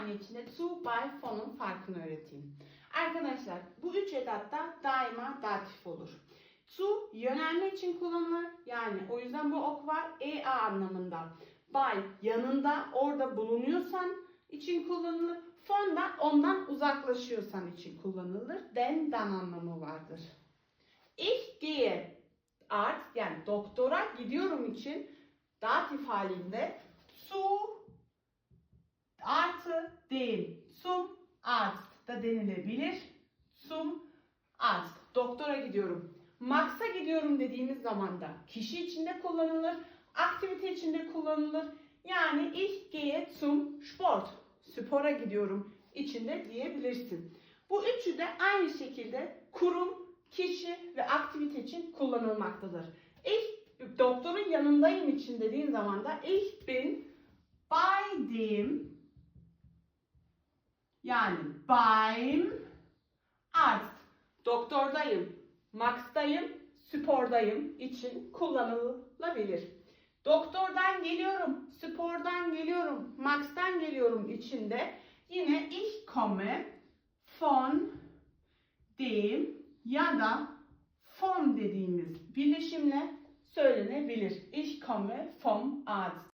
saniye içinde zu, bei, von'un farkını öğreteyim. Arkadaşlar bu üç edatta daima datif olur. Zu yönelme için kullanılır. Yani o yüzden bu ok var. EA anlamında. By yanında orada bulunuyorsan için kullanılır. Von da ondan uzaklaşıyorsan için kullanılır. Den dan anlamı vardır. Ich gehe art yani doktora gidiyorum için datif halinde dem zum arzt da denilebilir. Zum arzt. Doktora gidiyorum. Max'a gidiyorum dediğimiz zaman da kişi içinde kullanılır, aktivite içinde kullanılır. Yani ich gehe zum Sport. Spora gidiyorum içinde diyebilirsin. Bu üçü de aynı şekilde kurum, kişi ve aktivite için kullanılmaktadır. Ich doktorun yanındayım için dediğin zaman da ich bin bei dem yani beim Arzt. Doktordayım, Max'tayım, spordayım için kullanılabilir. Doktordan geliyorum, spordan geliyorum, Max'tan geliyorum içinde yine ich komme von dem ya da vom dediğimiz birleşimle söylenebilir. Ich komme vom Arzt.